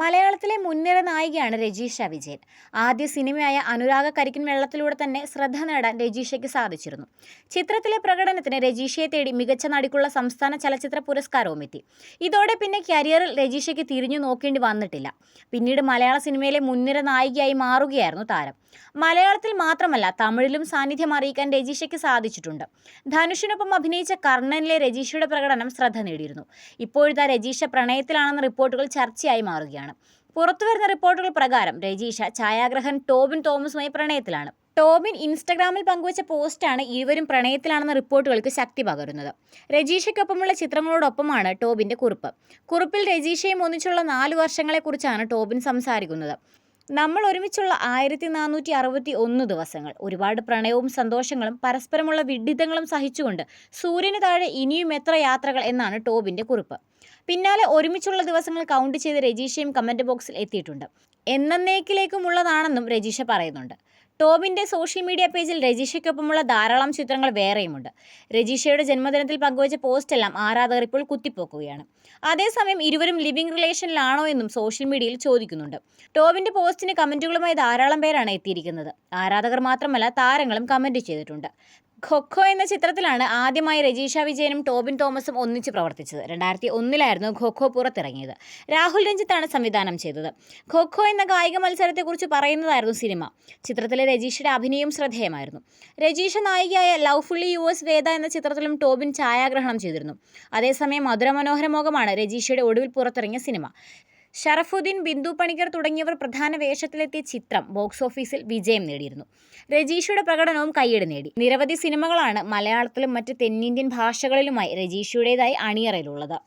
മലയാളത്തിലെ മുൻനിര നായികയാണ് രജീഷ വിജയൻ. ആദ്യ സിനിമയായ അനുരാഗ കരിക്കിൻ വെള്ളത്തിലൂടെ തന്നെ ശ്രദ്ധ നേടാൻ രജീഷയ്ക്ക് സാധിച്ചിരുന്നു. ചിത്രത്തിലെ പ്രകടനത്തിന് രജീഷയെ തേടി മികച്ച നടിക്കുള്ള സംസ്ഥാന ചലച്ചിത്ര പുരസ്കാരവും എത്തി. ഇതോടെ പിന്നെ കരിയറിൽ രജീഷയ്ക്ക് തിരിഞ്ഞു നോക്കേണ്ടി വന്നിട്ടില്ല. പിന്നീട് മലയാള സിനിമയിലെ മുൻനിര നായികയായി മാറുകയായിരുന്നു താരം. മലയാളത്തിൽ മാത്രമല്ല തമിഴിലും സാന്നിധ്യം അറിയിക്കാൻ രജീഷയ്ക്ക് സാധിച്ചിട്ടുണ്ട്. ധനുഷിനൊപ്പം അഭിനയിച്ച കർണനിലെ രജീഷയുടെ പ്രകടനം ശ്രദ്ധ നേടിയിരുന്നു. ഇപ്പോഴത്തെ രജീഷ പ്രണയത്തിലാണെന്ന റിപ്പോർട്ടുകൾ ചർച്ചയായി മാറുകയാണ്. പുറത്തുവരുന്ന റിപ്പോർട്ടുകൾ പ്രകാരം രജീഷ ഛായാഗ്രഹൻ ടോബിൻ തോമസുമായി പ്രണയത്തിലാണ്. ടോബിൻ ഇൻസ്റ്റഗ്രാമിൽ പങ്കുവച്ച പോസ്റ്റാണ് ഇരുവരും പ്രണയത്തിലാണെന്ന റിപ്പോർട്ടുകൾക്ക് ശക്തി പകരുന്നത്. രജീഷയ്ക്കൊപ്പമുള്ള ചിത്രങ്ങളോടൊപ്പമാണ് ടോബിന്റെ കുറിപ്പ്. കുറിപ്പിൽ രജീഷയും ഒന്നിച്ചുള്ള നാല് വർഷങ്ങളെക്കുറിച്ചാണ് ടോബിൻ സംസാരിക്കുന്നത്. നമ്മൾ ഒരുമിച്ചുള്ള ആയിരത്തി നാനൂറ്റി അറുപത്തി ഒന്ന് ദിവസങ്ങൾ. ഒരുപാട് പ്രണയവും സന്തോഷങ്ങളും പരസ്പരമുള്ള വിഡിതങ്ങളും സഹിച്ചുകൊണ്ട് സൂര്യന് താഴെ ഇനിയും എത്ര യാത്രകൾ എന്നാണ് ടോബിന്റെ കുറിപ്പ്. പിന്നാലെ ഒരുമിച്ചുള്ള ദിവസങ്ങൾ കൗണ്ട് ചെയ്ത് രജീഷയും കമന്റ് ബോക്സിൽ എത്തിയിട്ടുണ്ട്. എന്നേക്കിലേക്കുമുള്ളതാണെന്നും രജീഷ പറയുന്നുണ്ട്. ടോമിന്റെ സോഷ്യൽ മീഡിയ പേജിൽ രജീഷയ്ക്കൊപ്പമുള്ള ധാരാളം ചിത്രങ്ങൾ വേറെയുമുണ്ട്. രജീഷയുടെ ജന്മദിനത്തിൽ പങ്കുവച്ച പോസ്റ്റെല്ലാം ആരാധകർ ഇപ്പോൾ കുത്തിപ്പോക്കുകയാണ്. അതേസമയം ഇരുവരും ലിവിംഗ് റിലേഷനിലാണോ എന്നും സോഷ്യൽ മീഡിയയിൽ ചോദിക്കുന്നുണ്ട്. ടോമിന്റെ പോസ്റ്റിന് കമന്റുകളുമായി ധാരാളം പേരാണ് എത്തിയിരിക്കുന്നത്. ആരാധകർ മാത്രമല്ല താരങ്ങളും കമന്റ് ചെയ്തിട്ടുണ്ട്. ഖൊഖോ എന്ന ചിത്രത്തിലാണ് ആദ്യമായി രജീഷ വിജയനും ടോബിൻ തോമസും ഒന്നിച്ച് പ്രവർത്തിച്ചത്. രണ്ടായിരത്തി ഒന്നിലായിരുന്നു ഖൊഖോ പുറത്തിറങ്ങിയത്. രാഹുൽ രഞ്ജിത്താണ് സംവിധാനം ചെയ്തത്. ഖൊഖോ എന്ന കായിക മത്സരത്തെക്കുറിച്ച് പറയുന്നതായിരുന്നു സിനിമ. ചിത്രത്തിലെ രജീഷയുടെ അഭിനയം ശ്രദ്ധേയമായിരുന്നു. രജീഷ നായികയായ love fully yours Veda എന്ന ചിത്രത്തിലും ടോബിൻ ഛായാഗ്രഹണം ചെയ്തിരുന്നു. അതേസമയം മധുരമനോഹരമോഹമാണ് രജീഷയുടെ ഒടുവിൽ പുറത്തിറങ്ങിയ സിനിമ. ഷറഫുദ്ദീൻ ബിന്ദു പണിക്കർ തുടങ്ങിയവർ പ്രധാന വേഷത്തിലെത്തിയ ചിത്രം ബോക്സ് ഓഫീസിൽ വിജയം നേടിയിരുന്നു. രജീഷയുടെ പ്രകടനവും കയ്യടി നേടി. നിരവധി സിനിമകളാണ് മലയാളത്തിലും മറ്റ് തെന്നിന്ത്യൻ ഭാഷകളിലുമായി രജീഷയുടേതായി അണിയറയിലുള്ളത്.